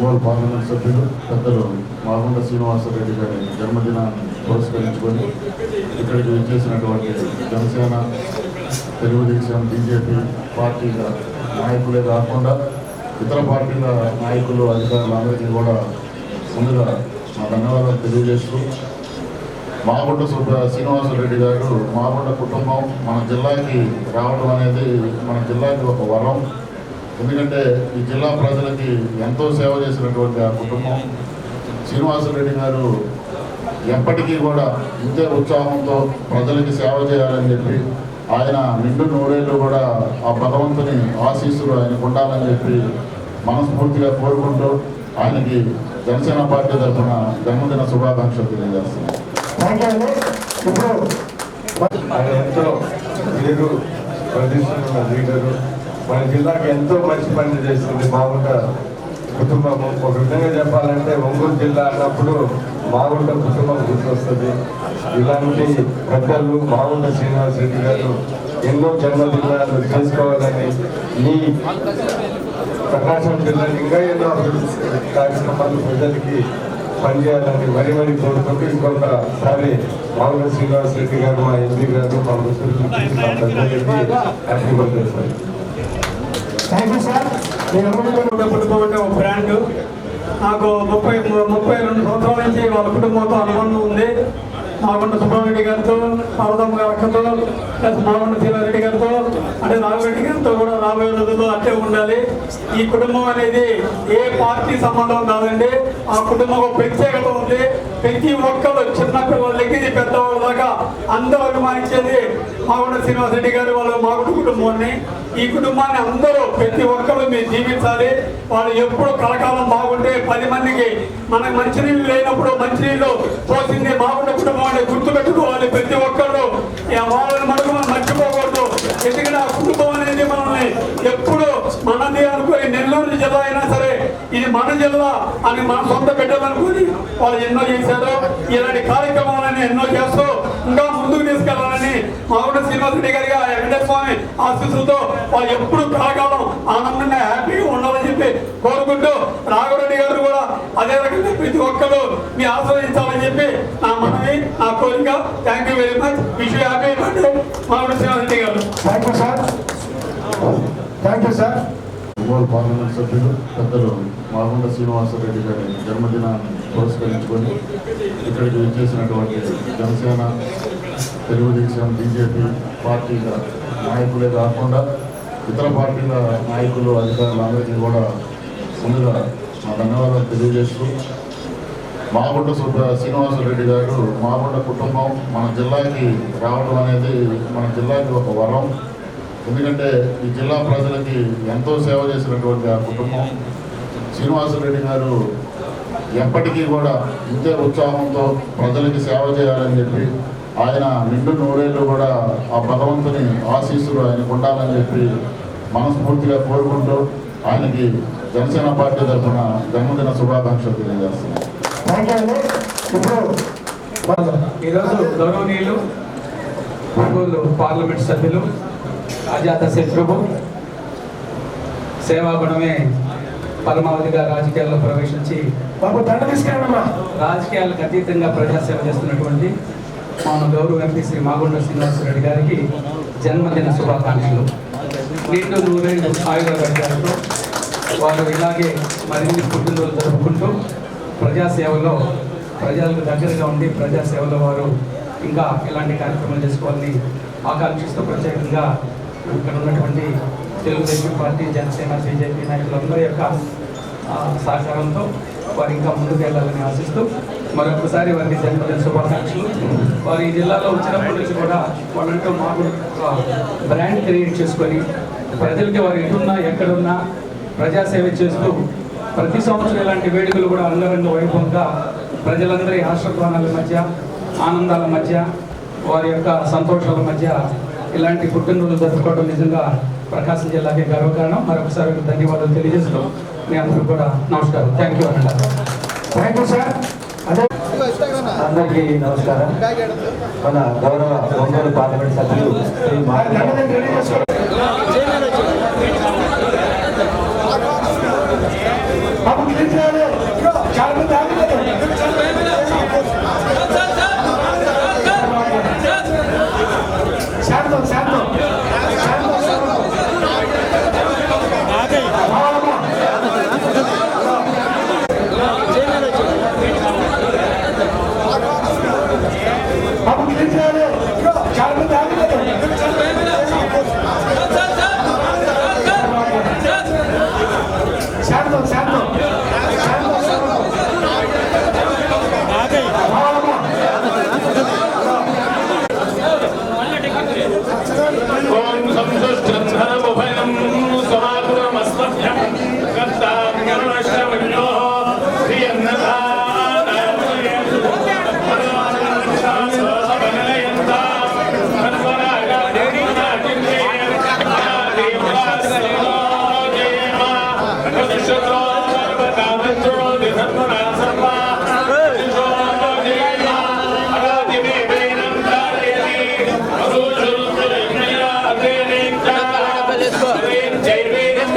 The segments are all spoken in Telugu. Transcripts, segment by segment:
ఒంగోలు పార్లమెంట్ సభ్యులు పెద్దలు మాగుండ శ్రీనివాసరెడ్డి గారి జన్మదినాన్ని పురస్కరించుకొని ఇక్కడికి విచ్చేసినటువంటి జనసేన తెలుగుదేశం బీజేపీ పార్టీల నాయకులే కాకుండా ఇతర పార్టీల నాయకులు అధికారులు అందరికీ కూడా ముందుగా మా ధన్యవాదాలు తెలియజేస్తూ మాగుంట శ్రీనివాసరెడ్డి గారు మాగుంట కుటుంబం మన జిల్లాకి రావడం అనేది మన జిల్లాకి ఒక వరం. ఎందుకంటే ఈ జిల్లా ప్రజలకి ఎంతో సేవ చేసినటువంటి ఆ కుటుంబం. శ్రీనివాసరెడ్డి గారు ఎప్పటికీ కూడా ఇంతే ఉత్సాహంతో ప్రజలకి సేవ చేయాలని చెప్పి ఆయన నిండు నూరేళ్ళు కూడా ఆ భగవంతుని ఆశీస్సులు ఆయనకు ఉండాలని చెప్పి మనస్ఫూర్తిగా కోరుకుంటూ ఆయనకి జనసేన పార్టీ తరఫున జన్మదిన శుభాకాంక్షలు తెలియజేస్తున్నాను. ఎంతో మీరు లీడరు మన జిల్లాకి ఎంతో మంచి పని చేస్తుంది మాగుంట కుటుంబం ఒక విధంగా చెప్పాలంటే ఒంగోలు జిల్లా అన్నప్పుడు మాగుంట కుటుంబం గుర్తొస్తుంది. ఇలాంటి పెద్దలు మాగుంట శ్రీనివాస రెడ్డి గారు ఎన్నో జన్మదినాలు చేసుకోవాలని ఈ ప్రకాశం జిల్లాని ఇంకా ఎన్నో అభివృద్ధి కార్యక్రమాలు ప్రజలకి పనిచేయాలని మరీ మరీ కోరుకుంటూ ఇంకొకసారి మామూలు శ్రీనివాస్ రెడ్డి గారు మా ఎంపీ గారు మా మిత్రులు మా happy birthday sir thank you sir నేను అనుకుంటున్నాను కుటుంబం ఉండే ఒక బ్రాండ్ నాకు ముప్పై ముప్పై రెండు సంవత్సరాల నుంచి వాళ్ళ కుటుంబంతో అనుబంధం ఉంది. మాగుండ సుబ్రహ్మణ్య గారితో పార్వతమ్మ గారి అక్కతో ప్లస్ మాగుండ శివారెడ్డి గారితో అంటే రాఘరెడ్డి గారితో కూడా రాబోయే రోజుల్లో అట్టే ఉండాలి. ఈ కుటుంబం అనేది ఏ పార్టీ సంబంధం కాదండి. ఆ కుటుంబం ప్రత్యేకత ఉంది. ప్రతి ఒక్కరు చిన్న పిల్లల దగ్గర పెద్దవాళ్ళ దాకా అందరూ అభిమానించేది మాగుండ శ్రీనివాసరెడ్డి గారు వాళ్ళ మాగుండ కుటుంబాన్ని ఈ కుటుంబాన్ని అందరూ ప్రతి ఒక్కరు మీరు జీవించాలి. వాళ్ళు ఎప్పుడు కలకాలం బాగుంటే పది మందికి మనకు మంచినీళ్ళు లేనప్పుడు మంచినీళ్ళు పోసింది బాగుండే కుటుంబం అని గుర్తుపెట్టుకోవాలి ప్రతి ఒక్కరు. వాళ్ళని మనకు మనం మర్చిపోకూడదు. ఎందుకంటే ఆ కుటుంబం అనేది మనల్ని ఎప్పుడు మనది అనుకుని నెల్లూరు జిల్లా అయినా సరే ఇది మన జిల్లా అని మన సొంత బిడ్డలనుకుని వాళ్ళు ఎన్నో చేశారు ఇలాంటి కార్యక్రమాలని ఎన్నో చేస్తూ ఇంకా ముందుకు తీసుకెళ్ళాలని మామిడి శ్రీనివాస రెడ్డి గారిగా వెంకటేశ్వర స్వామి ఆశీస్సులతో వాళ్ళు ఎప్పుడు కలకాలం ఆనందంగా హ్యాపీగా ఉండాలని చెప్పి కోరుకుంటూ రాఘవరెడ్డి గారు కూడా అదే రకంగా ప్రతి ఒక్కరు మీ ఆస్వాదించాలని చెప్పి నా మనవి నా కోరిక. Thank you very much wish happy birthday Srinivasa Srinivasareddy గారు thank you sir thank you sir Ongole parliament సభ్యులు పెద్దలు మాగుండ శ్రీనివాసరెడ్డి గారి జన్మదినాన్ని పురస్కరించుకొని ఇక్కడికి విచ్చేసినటువంటి జనసేన తెలుగుదేశం బీజేపీ పార్టీల నాయకులే కాకుండా ఇతర పార్టీల నాయకులు అధికారులు అందరికీ కూడా ముందుగా మా ధన్యవాదాలు తెలియజేస్తూ మాగుంట సుబ్బ శ్రీనివాసరెడ్డి గారు మాగుంట కుటుంబం మన జిల్లాకి రావడం అనేది మన జిల్లాకి ఒక వరం. ఎందుకంటే ఈ జిల్లా ప్రజలకి ఎంతో సేవ చేసినటువంటి ఆ కుటుంబం. శ్రీనివాసరెడ్డి గారు ఎప్పటికీ కూడా ఇంతే ఉత్సాహంతో ప్రజలకి సేవ చేయాలని చెప్పి ఆయన నిండు నూరేళ్ళు కూడా ఆ భగవంతుని ఆశీస్సులు ఆయనకు ఉండాలని చెప్పి మనస్ఫూర్తిగా కోరుకుంటూ ఆయనకి జనసేన పార్టీ తరఫున జన్మదిన శుభాకాంక్షలు తెలియజేస్తున్నాను ఈరోజు గౌరవనీయులు పార్లమెంట్ సభ్యులు అజాత శత్రువు సేవాగుణమే పరమావధిగా రాజకీయాల్లో ప్రవేశించి రాజకీయాలకు అతీతంగా ప్రజాసేవ చేస్తున్నటువంటి మన గౌరవ ఎంపీ శ్రీ మాగుండ శ్రీనివాసరెడ్డి గారికి జన్మదిన శుభాకాంక్షలు. నిండు నూరేళ్ళు ఆయుర్వేదాలతో వారు ఇలాగే మరిన్ని పుట్టినరోజు జరుపుకుంటూ ప్రజాసేవలో ప్రజలకు దగ్గరగా ఉండి ప్రజాసేవలో వారు ఇంకా ఇలాంటి కార్యక్రమాలు చేసుకోవాలని ఆకాంక్షిస్తూ ప్రత్యేకంగా ఇక్కడ ఉన్నటువంటి తెలుగుదేశం పార్టీ జనసేన బీజేపీ నాయకులందరి యొక్క సహకారంతో వారు ఇంకా ముందుకు వెళ్ళాలని ఆశిస్తూ మరొకసారి వారికి జన్మదిన శుభాకాంక్షలు వారు ఈ జిల్లాలో వచ్చినప్పటి నుంచి కూడా వాళ్ళంటూ మాకు బ్రాండ్ క్రియేట్ చేసుకొని ప్రజలకి వారు ఎటున్నా ఎక్కడున్నా ప్రజాసేవ చేస్తూ ప్రతి సంవత్సరం ఇలాంటి వేడుకలు కూడా అంగరంగ వైభవంగా ప్రజలందరి ఆశ్రద్వానాల మధ్య ఆనందాల మధ్య వారి యొక్క సంతోషాల మధ్య ఇలాంటి పుట్టినరోజు జరుపుకోవడం నిజంగా ప్రకాశం జిల్లాకి గర్వకారణం. మరొకసారి ధన్యవాదాలు తెలియజేస్తూ మీ అందరూ కూడా నమస్కారం. థ్యాంక్ యూ అండి థ్యాంక్ యూ సార్ అదే అందరికీ నమస్కారం. మన గౌరవ ఒంగోలు పార్లమెంట్ సభ్యులు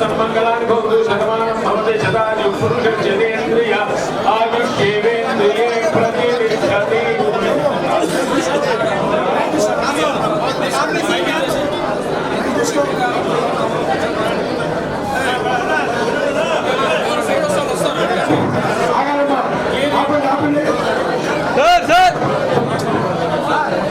సన్మంగళాన్ని భవతు శతమానం భవతి శతాని ప్రతిష్టతి. ఆపండి ఆపండి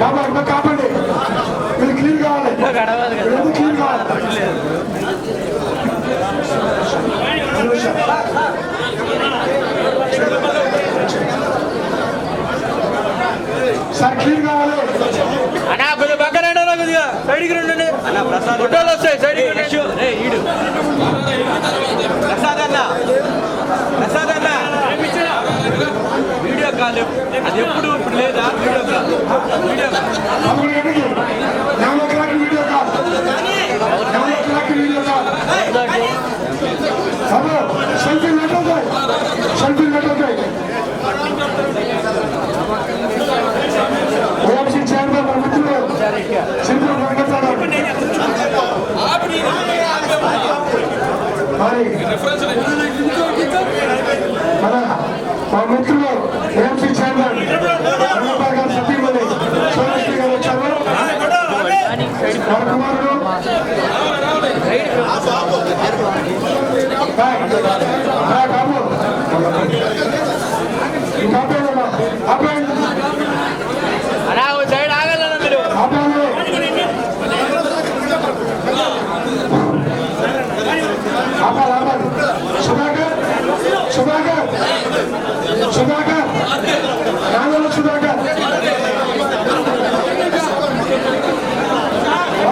బాబా ఇంకా కాపండి. మీరు క్లీన్ కావాలి. క్లీన్ కావాలి ఒక్క నిమిషం. సార్ క్లీన్ కావాలి అన్నా కొంచెం పక్కన రండి కొద్దిగా. సైడ్కి రండి అన్న. ప్రసాద్ ఫోటోలు వస్తాయి సైడ్కి రండి. ప్రసాద్ అన్న. ప్రసాద్ అన్న. వీడియో కాల్ అది ఎప్పుడు ఇప్పుడు లేదా? Video call. Video call. మా మిత్రులు